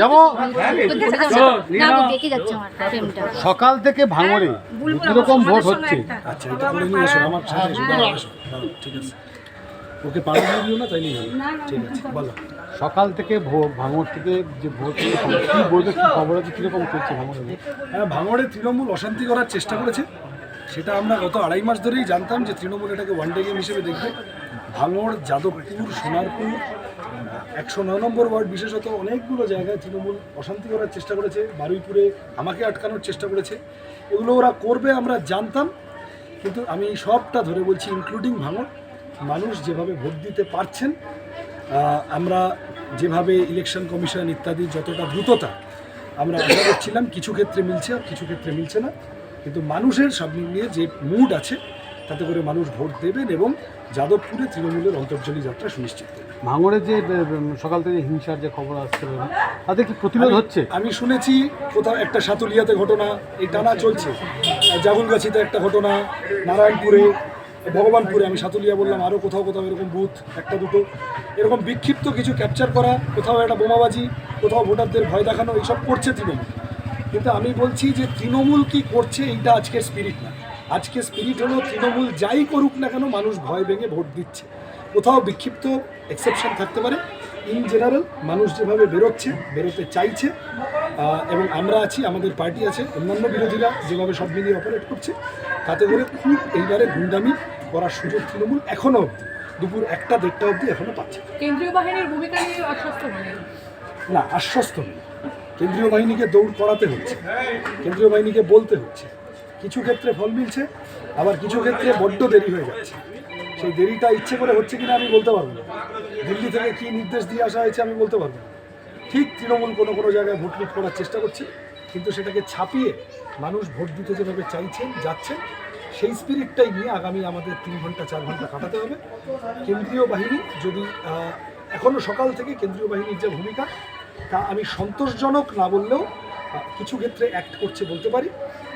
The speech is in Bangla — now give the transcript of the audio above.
যাব। সকাল থেকে ভাঙড়ে কীরকম ভোট হচ্ছে। আচ্ছা এটা নিয়ে এসো আমার সাথে ঠিক আছে। ওকে দিও না হবে ঠিক আছে বলো। সকাল থেকে ভাঙড় থেকে যে ভোট কি বলবে কি খবর আছে কীরকম চলছে ভাঙড়ে? হ্যাঁ ভাঙড়ে তৃণমূল অশান্তি করার চেষ্টা করেছে। সেটা আমরা গত আড়াই মাস ধরেই জানতাম যে তৃণমূল এটাকে ওয়ান ডে গেম হিসেবে দেখবে। ভাঙড়, যাদবপুর, সোনারপুর, একশো নয় নম্বর ওয়ার্ড বিশেষত অনেকগুলো জায়গায় তৃণমূল অশান্তি করার চেষ্টা করেছে, বারুইপুরে আমাকে আটকানোর চেষ্টা করেছে। এগুলো ওরা করবে, আমরা জানতাম, কিন্তু আমি সবটা ধরে বলছি ইনক্লুডিং ভাঙড়, মানুষ যেভাবে ভোট দিতে পারছেন আমরা যেভাবে ইলেকশন কমিশন ইত্যাদি যতটা দ্রুততা, আমরা আশা করছিলাম, কিছু ক্ষেত্রে মিলছে আর কিছু ক্ষেত্রে মিলছে না, কিন্তু মানুষের সব মিলিয়ে যে মুড আছে তাতে করে মানুষ ভোট দেবেন এবং যাদবপুরে তৃণমূলের অন্তর্জলী যাত্রা সুনিশ্চিত করবেন। ভাঙড়ে যে সকাল থেকে হিংসার যে খবর আসছিল তাতে কি প্রতিরোধ হচ্ছে? আমি শুনেছি কোথাও একটা সাতুলিয়াতে ঘটনা এই টানা চলছে। জাগুলগাছিতে একটা ঘটনা নারায়ণপুরে ভগবানপুরে আমি সাতুলিয়া বললাম আরও কোথাও কোথাও এরকম বুথ একটা দুটো। এরকম বিক্ষিপ্ত কিছু ক্যাপচার করা কোথাও একটা বোমাবাজি কোথাও ভোটারদের ভয় দেখানো এইসব করছে তৃণমূল। কিন্তু আমি বলছি যে তৃণমূল কি করছে এইটা আজকের স্পিরিট না। আজকে স্পিরিট হলো তৃণমূল যাই করুক না কেন মানুষ ভয় ভেঙে ভোট দিচ্ছে। কোথাও বিক্ষিপ্ত এক্সেপশন থাকতে পারে। ইন জেনারেল মানুষ যেভাবে বেরোচ্ছে বেরোতে চাইছে এবং আমরা আছি আমাদের পার্টি আছে অন্যান্য বিরোধীরা যেভাবে সব মিলিয়ে অপারেট করছে তাতে করে খুব এইবারে গুন্ডামি করার সুযোগ তৃণমূল এখনও অবধি দুপুর একটা দেড়টা অবধি এখনও পাচ্ছে কেন্দ্রীয় বাহিনীর ভূমিকা নিয়ে না আশ্বস্ত নেই কেন্দ্রীয় বাহিনীকে দৌড় করাতে হচ্ছে কেন্দ্রীয় বাহিনীকে বলতে হচ্ছে। কিছু ক্ষেত্রে ফল মিলছে, আবার কিছু ক্ষেত্রে বড্ড দেরি হয়ে যাচ্ছে। সেই দেরিটা ইচ্ছে করে হচ্ছে কিনা আমি বলতে পারব না। দিল্লি থেকে কী নির্দেশ দিয়ে আসা হয়েছে আমি বলতে পারব না। ঠিক তৃণমূল কোনো কোনো জায়গায় ভোট লুট করার চেষ্টা করছে, কিন্তু সেটাকে ছাপিয়ে মানুষ ভোট দিতে যেভাবে চাইছেন, যাচ্ছেন, সেই স্পিরিটটাই নিয়ে আগামী আমাদের তিন ঘণ্টা, চার ঘণ্টা কাটাতে হবে। কেন্দ্রীয় বাহিনী যদি এখনও সকাল থেকে কেন্দ্রীয় বাহিনীর যে ভূমিকা, তা আমি সন্তোষজনক না বললেও কিছু ক্ষেত্রে অ্যাক্ট করছে বলতে পারি।